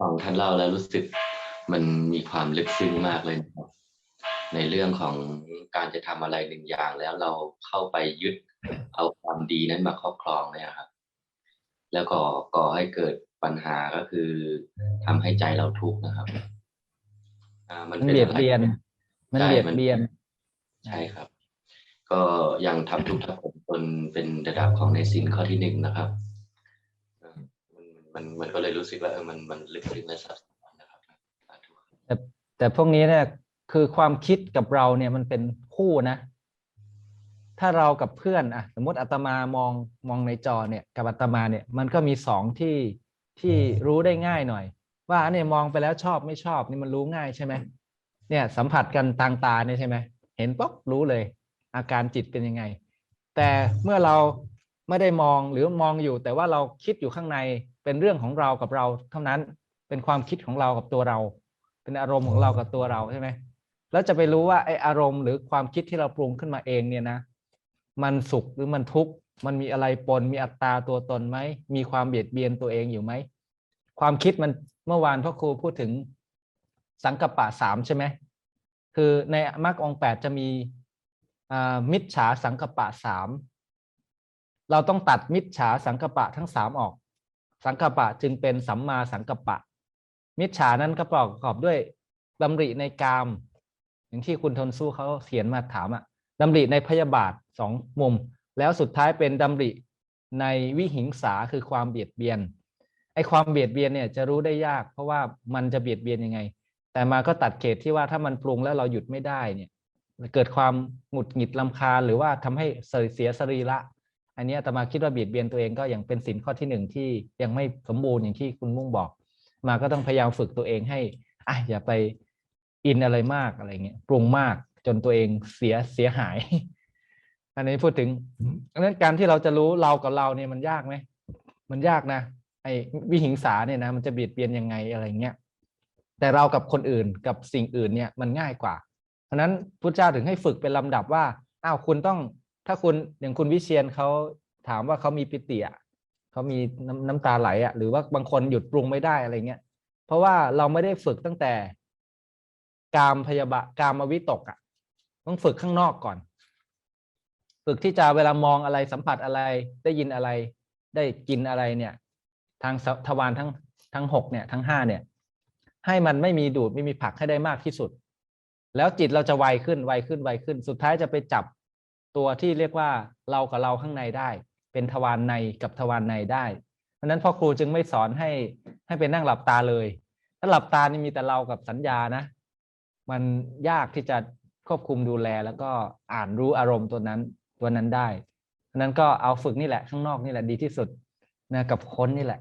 ฟังท่านเล่าแล้วรู้สึกมันมีความลึกซึ้งมากเลยนะครับ ในเรื่องของการจะทำอะไรหนึ่งอย่างแล้วเราเข้าไปยึดเอาความดีนั้นมาครอบครองเนี่ยครับ แล้วก็ก่อให้เกิดปัญหาก็คือทำให้ใจเราทุกข์นะครับ อ่า มันมันเป็นเบียดอะไรเบียน มันใช่เบียดมันเบียน ใช่ครับ ก็ยังทำทุกข์ทับผมจนเป็นระดับของในสินข้อที่หนึ่งนะครับอ่า มันมันก็เลยรู้สึกว่าเออมันมันลึกซึ้งและซับซ้อนนะครับสาธุครับแต่แต่พวกนี้เนี่ยคือความคิดกับเราเนี่ยมันเป็นคู่นะ ถ้าเรากับเพื่อนอะสมมติอาตมามองมองในจอเนี่ยกับอาตมาเนี่ยมันก็มีสองที่ที่รู้ได้ง่ายหน่อย ว่าเนี่ยมองไปแล้วชอบไม่ชอบนี่มันรู้ง่ายใช่ไหมเนี่ยสัมผัสกันทางตาเนี่ยใช่ไหมเห็นปุ๊บรู้เลย อาการจิตเป็นยังไง แต่เมื่อเราไม่ได้มองหรือมองอยู่ แต่ว่าเราคิดอยู่ข้างใน เป็นเรื่องของเรากับเราเท่านั้นเป็นความคิดของเรากับตัวเรา เป็นอารมณ์ของเรากับตัวเราใช่ไหมแล้วจะไปรู้ว่าไออารมณ์หรือความคิดที่เราปรุงขึ้นมาเองเนี่ยนะ มันสุขหรือมันทุกข์มันมีอะไรปนมีอัตตาตัวตนไหมมีความเบียดเบียนตัวเองอยู่ไหมความคิดมันเมื่อวานพ่อครูพูดถึงสังกัปปะสามใช่ไหมคือในมรรคองแปดจะมีมิจฉาสังกัปปะสามเราต้องตัดมิจฉาสังกัปปะทั้งสามออก สังกัปปะจึงเป็นสัมมาสังกัปปะ มิจฉานั้นก็ประกอบด้วยดำริในกาม อย่างที่คุณทนสู้เขาเขียนมาถามอะดำริในพยาบาทสองมุม แล้วสุดท้ายเป็นดำริในวิหิงสาคือความเบียดเบียนไอความเบียดเบียนเนี่ยจะรู้ได้ยาก เพราะว่ามันจะเบียดเบียนยังไง แต่มาก็ตัดเขตที่ว่าถ้ามันปรุงแล้วเราหยุดไม่ได้เนี่ยเกิดความหงุดหงิดลำคาญหรือว่าทำให้เสียสรีระ อันนี้อาตมาคิดว่าเบียดเบียนตัวเองก็อย่างเป็นสินข้อที่หนึ่งที่ยังไม่สมบูรณ์อย่างที่คุณมุ่งบอก มาก็ต้องพยายามฝึกตัวเองให้อะอย่าไปอินอะไรมากอะไรเงี้ยปรุงมากจนตัวเองเสียเสียหาย อันนี้พูดถึงดังนั้นการที่เราจะรู้เรากับเราเนี่ยมันยากไหมมันยากนะไอ้วิหิงสาเนี่ยนะมันจะเบียดเบียนยังไงอะไรเงี้ยแต่เรากับคนอื่นกับสิ่งอื่นเนี่ยมันง่ายกว่า เพราะฉะนั้นพุทธเจ้าถึงให้ฝึกเป็นลำดับว่าอ้าวคุณต้อง ถ้าคุณอย่างคุณวิเชียนเขาถามว่าเขามีปิติอะเขามีน้ำน้ำตาไหลอะ หรือว่าบางคนหยุดปรุงไม่ได้อะไรเงี้ย เพราะว่าเราไม่ได้ฝึกตั้งแต่ กามพยาบะกามวิตกอะ ต้องฝึกข้างนอกก่อน ฝึกที่จะเวลามองอะไรสัมผัสอะไรได้ยินอะไร ได้กินอะไรเนี่ย ทางทวารทั้งทั้งหกเนี่ยทั้งห้าเนี่ย ให้มันไม่มีดูดไม่มีผักให้ได้มากที่สุด แล้วจิตเราจะไวขึ้นไวขึ้นไวขึ้น สุดท้ายจะไปจับ ตัวที่เรียกว่าเรากับเราข้างในได้ เป็นทวารในกับทวารในได้เพราะนั้นพ่อครูจึงไม่สอนให้ให้ไปนั่งหลับตาเลย ถ้าหลับตานี่มีแต่เรากับสัญญานะ มันยากที่จะควบคุมดูแลแล้วก็อ่านรู้อารมณ์ตัวนั้นตัวนั้นได้เพราะนั้นก็เอาฝึกนี่แหละข้างนอกนี่แหละดีที่สุดนะกับค้นนี่แหละ